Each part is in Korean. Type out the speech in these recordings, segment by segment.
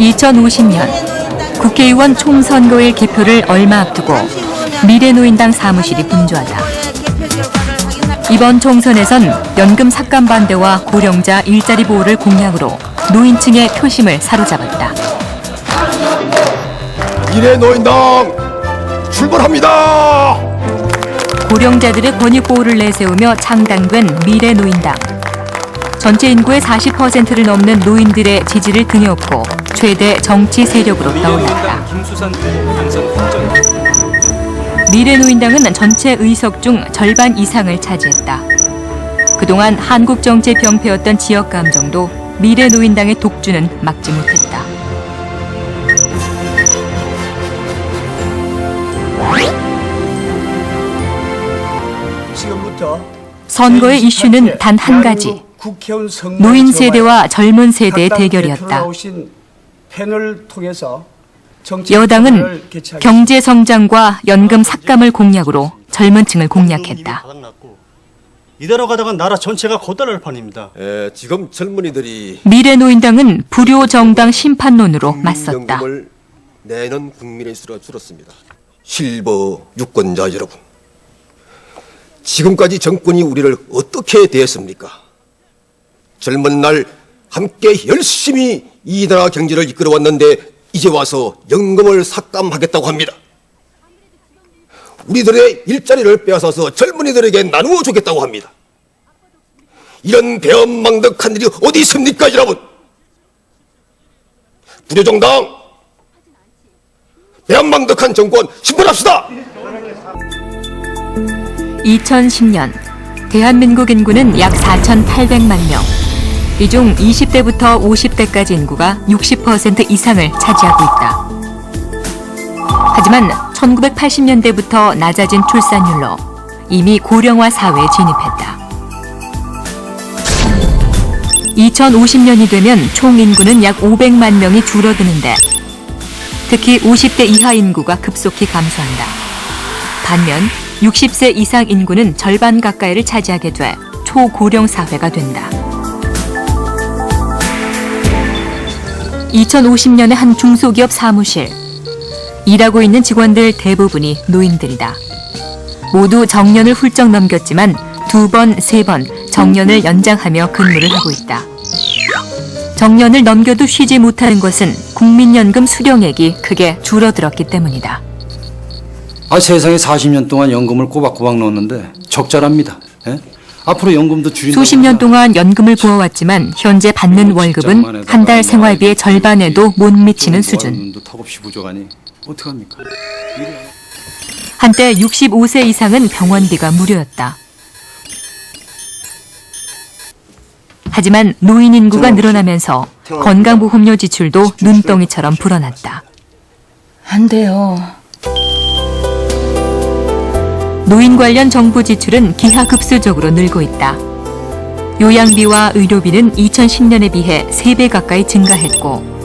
(2050년) 국회의원 총선거일 개표를 얼마 앞두고 미래노인당 사무실이 분주하다. 이번 총선에선 연금 삭감 반대와 고령자 일자리 보호를 공약으로 노인층의 표심을 사로잡았다. 미래 노인당 출발합니다. 고령자들의 권익 보호를 내세우며 창당된 미래 노인당. 전체 인구의 40%를 넘는 노인들의 지지를 등에 업고 최대 정치 세력으로 떠올랐다. 확정. 미래 노인당은 전체 의석 중 절반 이상을 차지했다. 그동안 한국 정치의 병폐였던 지역 감정도 미래노인당의 독주는 막지 못했다. 지금부터 선거의 이슈는 단 한 가지. 국회의원 선거 노인 세대와 젊은 세대의 각당 대결이었다. 통해서 정치 여당은 개최하겠습니다. 경제 성장과 연금 삭감을 공약으로 젊은 층을 공략했다. 바닥났고 이대로 가다가 나라 전체가 고달날 판입니다. 에, 지금 젊은이들이 미래노인당은 불효 정당 심판론으로 맞섰다. 내는 국민의 수가 줄었습니다. 실버 유권자 여러분, 지금까지 정권이 우리를 어떻게 대했습니까? 젊은 날 함께 열심히 이 나라 경제를 이끌어왔는데 이제 와서 연금을 삭감하겠다고 합니다. 우리들의 일자리를 빼앗아서 젊은이들에게 나누어 주겠다고 합니다. 이런 배은망덕한 일이 어디 있습니까, 여러분? 부조정당 배은망덕한 정권 심판합시다. 2010년 대한민국 인구는 약 4,800만 명. 이 중 20대부터 50대까지 인구가 60% 이상을 차지하고 있다. 하지만 1980년대부터 낮아진 출산율로 이미 고령화 사회에 진입했다. 2050년이 되면 총 인구는 약 500만 명이 줄어드는데 특히 50대 이하 인구가 급속히 감소한다. 반면 60세 이상 인구는 절반 가까이를 차지하게 돼 초고령 사회가 된다. 2050년의 한 중소기업 사무실. 일하고 있는 직원들 대부분이 노인들이다. 모두 정년을 훌쩍 넘겼지만 두 번, 세 번 정년을 연장하며 근무를 하고 있다. 정년을 넘겨도 쉬지 못하는 것은 국민연금 수령액이 크게 줄어들었기 때문이다. 아, 세상에 40년 동안 연금을 꼬박꼬박 넣었는데 적절합니다. 예? 앞으로 연금도 줄인다. 수십 년 동안 연금을 부어왔지만 현재 받는 월급은 한 달 생활비의 절반에도 못 미치는 수준. 도 턱없이 부족하니 어떡합니까? 한때 65세 이상은 병원비가 무료였다. 하지만 노인 인구가 늘어나면서 건강보험료 지출도 눈덩이처럼 불어났다. 안 돼요. 노인 관련 정부 지출은 기하급수적으로 늘고 있다. 요양비와 의료비는 2010년에 비해 3배 가까이 증가했고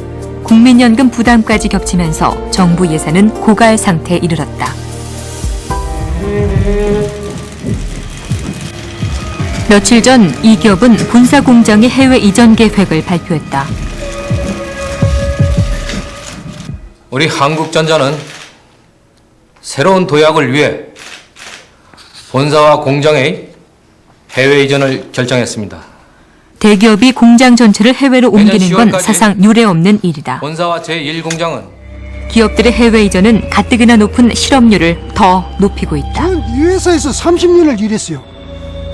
국민연금 부담까지 겹치면서 정부 예산은 고갈 상태에 이르렀다. 며칠 전 이 기업은 군사 공장의 해외 이전 계획을 발표했다. 우리 한국전자는 새로운 도약을 위해 본사와 공장의 해외 이전을 결정했습니다. 대기업이 공장 전체를 해외로 옮기는 건 10월까지 사상 유례 없는 일이다. 본사와 제1공장은 기업들의 해외 이전은 가뜩이나 높은 실업률을 더 높이고 있다. 저는 이 회사에서 30년을 일했어요.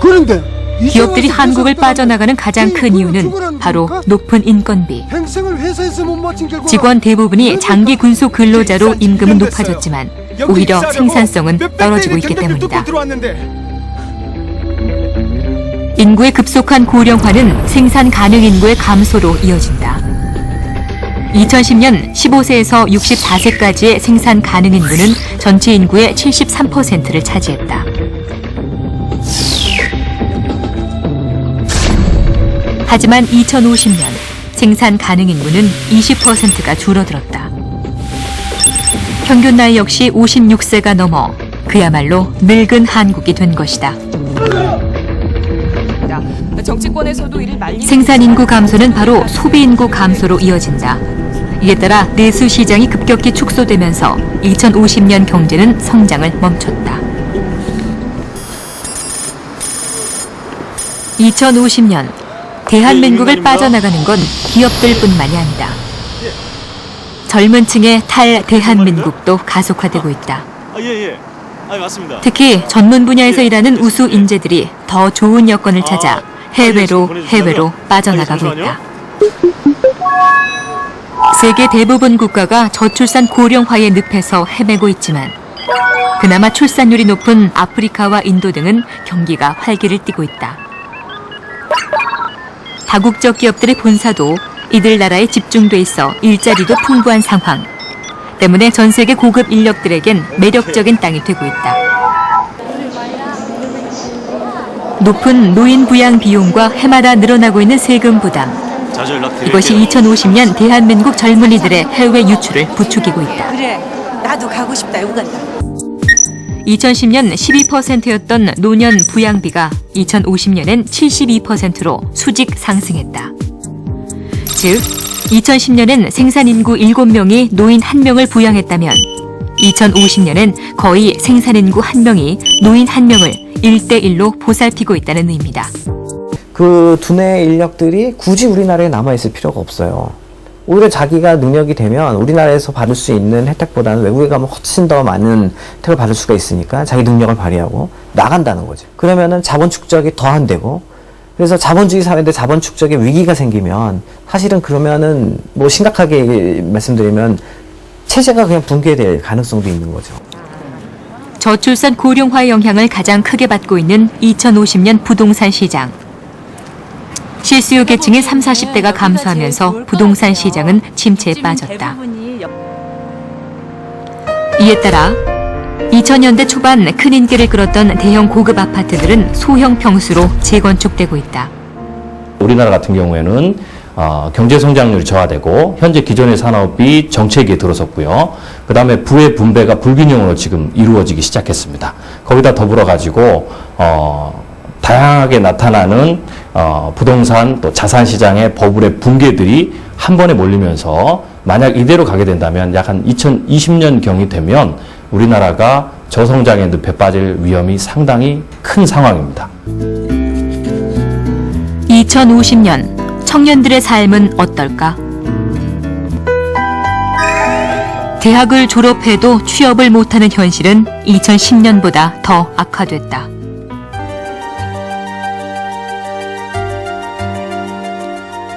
그런데 기업들이 한국을 빠져나가는 가장 저희 큰 이유는 바로? 높은 인건비. 직원 대부분이 장기 군소 근로자로 임금은 높아졌지만 오히려 생산성은 떨어지고 있기 때문이다. 인구의 급속한 고령화는 생산 가능 인구의 감소로 이어진다. 2010년 15세에서 64세까지의 생산 가능 인구는 전체 인구의 73%를 차지했다. 하지만 2050년 생산 가능 인구는 20%가 줄어들었다. 평균 나이 역시 56세가 넘어 그야말로 늙은 한국이 된 것이다. 정치권에서도 이를 말리 생산 인구 감소는 바로 소비 인구 감소로 이어진다. 이에 따라 내수 시장이 급격히 축소되면서 2050년 경제는 성장을 멈췄다. 2050년 대한민국을 빠져나가는 건 기업들뿐만이 아니다. 젊은 층의 탈 대한민국도 가속화되고 있다. 아, 예, 예. 아, 맞습니다. 특히 전문 분야에서 일하는 우수 인재들이 더 좋은 여건을 찾아 해외로 해외로 빠져나가고 있다. 세계 대부분 국가가 저출산 고령화의 늪에서 헤매고 있지만 그나마 출산율이 높은 아프리카와 인도 등은 경기가 활기를 띠고 있다. 다국적 기업들의 본사도 이들 나라에 집중돼 있어 일자리도 풍부한 상황. 때문에 전 세계 고급 인력들에겐 매력적인 땅이 되고 있다. 높은 노인 부양 비용과 해마다 늘어나고 있는 세금 부담. 이것이 2050년 대한민국 젊은이들의 해외 유출을 부추기고 있다. 그래 나도 가고 싶다 우간다 2010년 12%였던 노년 부양비가 2050년엔 72%로 수직 상승했다. 즉, 2010년엔 생산 인구 7명이 노인 1명을 부양했다면 2050년엔 거의 생산 인구 1명이 노인 1명을 1대1로 보살피고 있다는 의미다. 그 두뇌 인력들이 굳이 우리나라에 남아있을 필요가 없어요. 오히려 자기가 능력이 되면 우리나라에서 받을 수 있는 혜택보다는 외국에 가면 훨씬 더 많은 혜택을 받을 수가 있으니까 자기 능력을 발휘하고 나간다는 거죠. 그러면은 자본 축적이 더 안 되고 그래서 자본주의 사회인데 자본 축적에 위기가 생기면 사실은 그러면은 뭐 심각하게 말씀드리면 체제가 그냥 붕괴될 가능성도 있는 거죠. 저출산 고령화의 영향을 가장 크게 받고 있는 2050년 부동산 시장. 실수요 계층의 3, 40대가 감소하면서 부동산 시장은 침체에 빠졌다. 이에 따라 2000년대 초반 큰 인기를 끌었던 대형 고급 아파트들은 소형 평수로 재건축되고 있다. 우리나라 같은 경우에는 어, 경제 성장률이 저하되고 현재 기존의 산업이 정체기에 들어섰고요. 그 다음에 부의 분배가 불균형으로 지금 이루어지기 시작했습니다. 거기다 더불어 가지고 어, 다양하게 나타나는 어, 부동산 또 자산 시장의 버블의 붕괴들이 한 번에 몰리면서 만약 이대로 가게 된다면 약 한 2020년 경이 되면 우리나라가 저성장의 늪에 빠질 위험이 상당히 큰 상황입니다. 2050년 청년들의 삶은 어떨까? 대학을 졸업해도 취업을 못하는 현실은 2010년보다 더 악화됐다.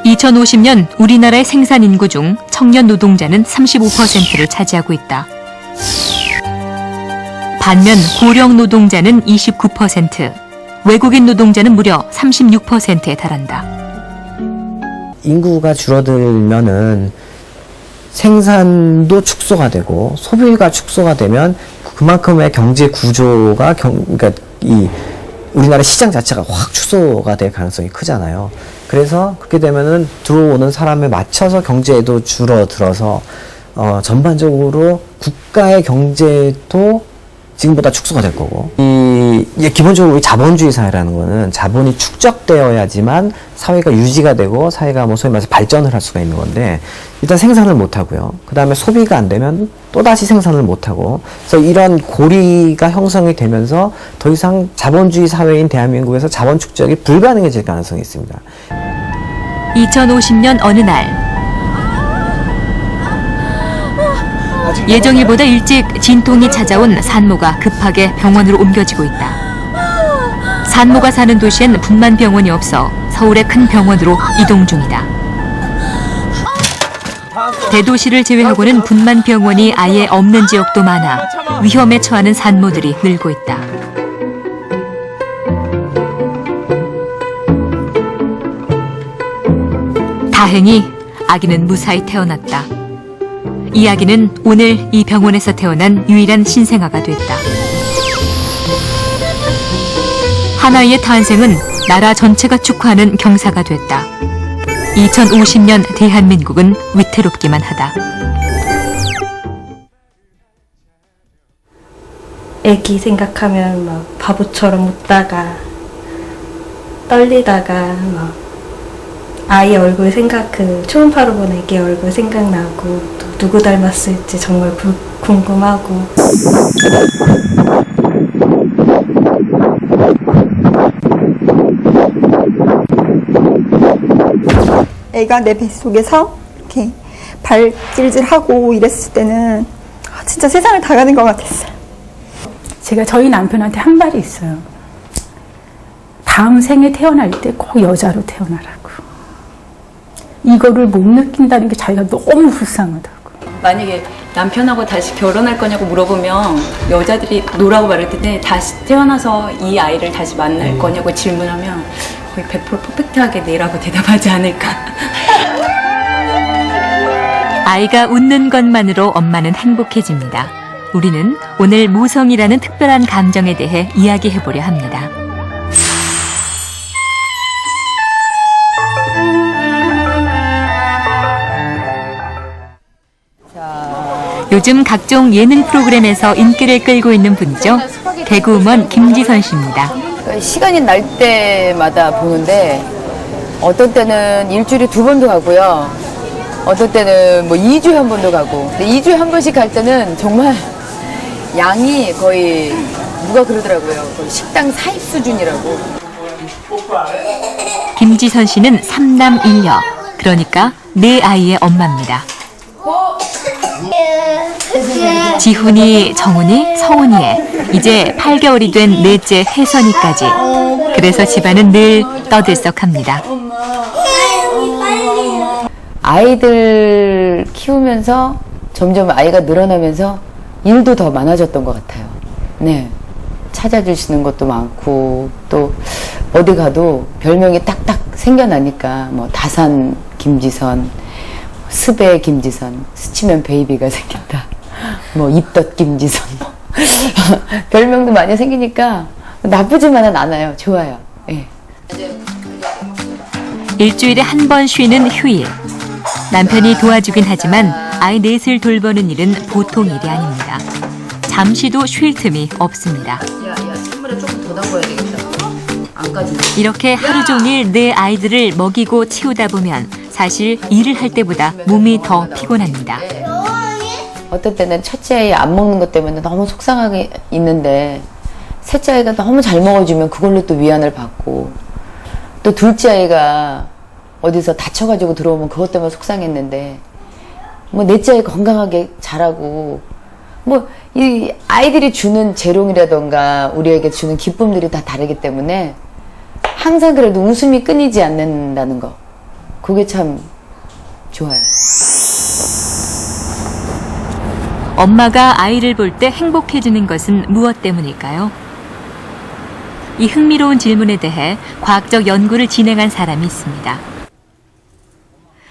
(2050년) 우리나라의 생산 인구 중 청년 노동자는 (35%를) 차지하고 있다. 반면 고령 노동자는 (29%) 외국인 노동자는 무려 36%에 달한다. 인구가 줄어들면은 생산도 축소가 되고 소비가 축소가 되면 그만큼의 경제 구조가 경, 그러니까 이 우리나라 시장 자체가 확 축소가 될 가능성이 크잖아요. 그래서 그렇게 되면은 들어오는 사람에 맞춰서 경제도 줄어들어서 어, 전반적으로 국가의 경제도 지금보다 축소가 될 거고 이 이제 기본적으로 이 자본주의 사회라는 거는 자본이 축적되어야지만 사회가 유지가 되고 사회가 뭐 소위 말해서 발전을 할 수가 있는 건데 일단 생산을 못 하고요. 그 다음에 소비가 안 되면 또 다시 생산을 못 하고 그래서 이런 고리가 형성이 되면서 더 이상 자본주의 사회인 대한민국에서 자본 축적이 불가능해질 가능성이 있습니다. 2050년 어느 날 예정일보다 일찍 진통이 찾아온 산모가 급하게 병원으로 옮겨지고 있다. 산모가 사는 도시엔 분만 병원이 없어 서울의 큰 병원으로 이동 중이다. 대도시를 제외하고는 분만 병원이 아예 없는 지역도 많아 위험에 처하는 산모들이 늘고 있다. 다행히 아기는 무사히 태어났다. 이 아기는 오늘 이 병원에서 태어난 유일한 신생아가 됐다. 하나이의 탄생은 나라 전체가 축하하는 경사가 됐다. 2050년 대한민국은 위태롭기만 하다. 애기 생각하면 막 바보처럼 웃다가 떨리다가 막 아이 얼굴 생각 그 초음파로 본 애기 얼굴 생각나고 또 누구 닮았을지 정말 구- 궁금하고 애가 내 뱃속에서 이렇게 발길질하고 이랬을 때는 아, 진짜 세상을 다 가는 것 같았어요. 제가 저희 남편한테 한 말이 있어요. 다음 생에 태어날 때 꼭 여자로 태어나라고. 이거를 못 느낀다는 게 자기가 너무 불쌍하다고. 만약에 남편하고 다시 결혼할 거냐고 물어보면 여자들이 노라고 말할 텐데 다시 태어나서 이 아이를 다시 만날 거냐고 질문하면 거의 100% 퍼펙트하게 네라고 대답하지 않을까. 아이가 웃는 것만으로 엄마는 행복해집니다. 우리는 오늘 모성이라는 특별한 감정에 대해 이야기해 보려 합니다. 요즘 각종 예능 프로그램에서 인기를 끌고 있는 분이죠. 개그우먼 김지선 씨입니다. 시간이 날 때마다 보는데 어떤 때는 일주일에 두 번도 가고요. 어떤 때는 뭐 2주에 한 번도 가고. 근데 2주에 한 번씩 갈 때는 정말 양이 거의 누가 그러더라고요. 식당 사입 수준이라고. 김지선 씨는 삼남일녀 그러니까 네 아이의 엄마입니다. 지훈이, 정훈이, 서훈이에 이제 8개월이 된 넷째 혜선이까지. 그래서 집안은 늘 떠들썩합니다. 아이들 키우면서 점점 아이가 늘어나면서 일도 더 많아졌던 것 같아요. 네. 찾아주시는 것도 많고, 또, 어디 가도 별명이 딱딱 생겨나니까, 뭐, 다산 김지선, 스베 김지선, 스치면 베이비가 생긴다. 뭐, 입덧 김지선, 뭐. 별명도 많이 생기니까 나쁘지만은 않아요. 좋아요. 예. 일주일에 한 번 쉬는 휴일. 남편이 도와주긴 하지만 아이 넷을 돌보는 일은 보통 일이 아닙니다. 잠시도 쉴 틈이 없습니다. 이렇게 하루 종일 내 아이들을 먹이고 치우다 보면 사실 일을 할 때보다 몸이 더 피곤합니다. 어떨 때는 첫째 아이 안 먹는 것 때문에 너무 속상하게 있는데 셋째 아이가 너무 잘 먹어주면 그걸로 또 위안을 받고 또 둘째 아이가 어디서 다쳐가지고 들어오면 그것 때문에 속상했는데 뭐 넷째 아이 건강하게 자라고 뭐 이 아이들이 주는 재롱이라던가 우리에게 주는 기쁨들이 다 다르기 때문에 항상 그래도 웃음이 끊이지 않는다는 거 그게 참 좋아요. 엄마가 아이를 볼 때 행복해지는 것은 무엇 때문일까요? 이 흥미로운 질문에 대해 과학적 연구를 진행한 사람이 있습니다.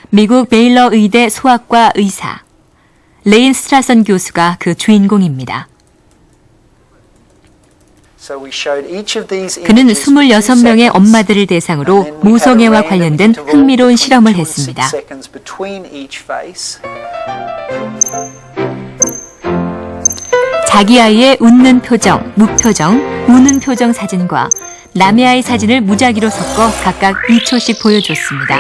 미국 베일러 의대 소아과 의사 레인 스트라선 교수가 그 주인공입니다. 그는 26명의 엄마들을 대상으로 모성애와 관련된 흥미로운 실험을 했습니다. 자기 아이의 웃는 표정, 무표정, 우는 표정 사진과 남의 아이 사진을 무작위로 섞어 각각 2초씩 보여줬습니다.